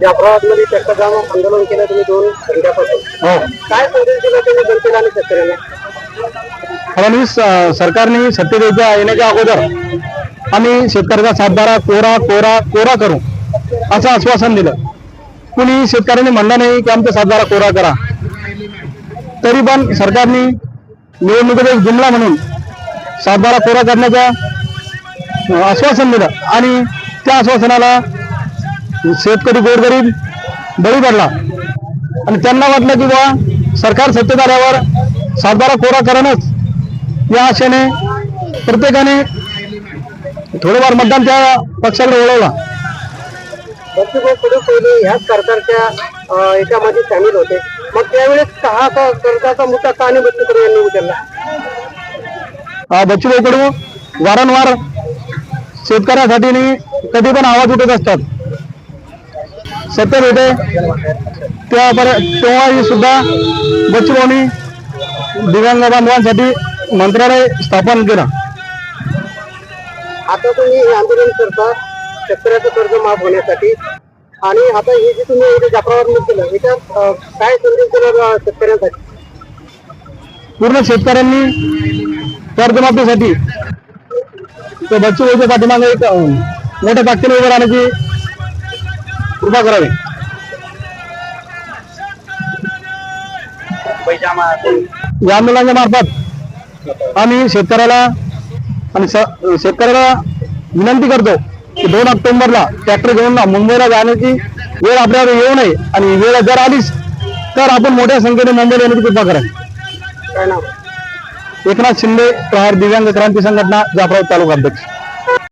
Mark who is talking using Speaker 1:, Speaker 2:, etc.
Speaker 1: जाफराबादमध्ये चक्काजाम आंदोलन केलं तुम्ही दोन घंट्यापासून.
Speaker 2: हो.
Speaker 1: काय संदेश दिला तुम्ही जनतेला आणि शेतकऱ्यांना?
Speaker 2: फडणवीस सरकारने सत्तेत यायच्या येण्याच्या अगोदर आम्ही शेतकऱ्याचा सातबारा कोरा कोरा कोरा करू असं आश्वासन दिलं. कुणी शेतकऱ्यांनी म्हणलं नाही की आमचा सातबारा कोरा करा. तरी पण सरकारने निवडणुकीत एक जुमला म्हणून सातबारा कोरा करण्याचं आश्वासन दिलं आणि त्या आश्वासनाला शेतकरी गोरगरीब बळी पडला आणि त्यांना वाटलं की बा सरकार सत्तेत आल्यावर सातबारा कोरा करणच या आशेने प्रत्येकाने थोडंफार मतदान त्या पक्षाकडे
Speaker 1: पहिले ह्याच सरकारच्या याच्यामध्ये सामील होते. मग त्यावेळेस कर्जाचा मुद्दा का आणि बच्चू कडू यांनी उचलला?
Speaker 2: अं, बच्चूभाऊ कडू वारंवार शेतकऱ्यासाठी कधी पण आवाज उठत असतात. सत्तेत होते. त्या तेव्हाही सुद्धा बच्चूभाऊनी दिव्यांग बांधवांसाठी मंत्रालय स्थापन केलं.
Speaker 1: आता तुम्ही हे आंदोलन करता शेतकऱ्याचं कर्ज माफ होण्यासाठी. आणि आता हे जे तुम्ही इथे जाफराबाद केलं याच्यात काय संदेश दिला शेतकऱ्यांसाठी?
Speaker 2: पूर्ण शेतकऱ्यांनी कर्जमाफीसाठी बच्चू भाऊच्या पाठीमागे एक मोठ्या ताकदीने उभं राहण्याची कृपा करावी या आंदोलनाच्या मार्फत आम्ही शेतकऱ्याला आणि शेतकऱ्याला विनंती करतो की दोन ऑक्टोबरला ट्रॅक्टर घेऊन ना मुंबईला जाण्याची वेळ आपल्याकडे येऊ नये आणि वेळ जर आलीच तर आपण मोठ्या संख्येने मुंबईला येण्याची कृपा करावी. एकनाथ शिंदे प्रहार दिव्यांग क्रांती संघटना जाफराव तालुका अध्यक्ष.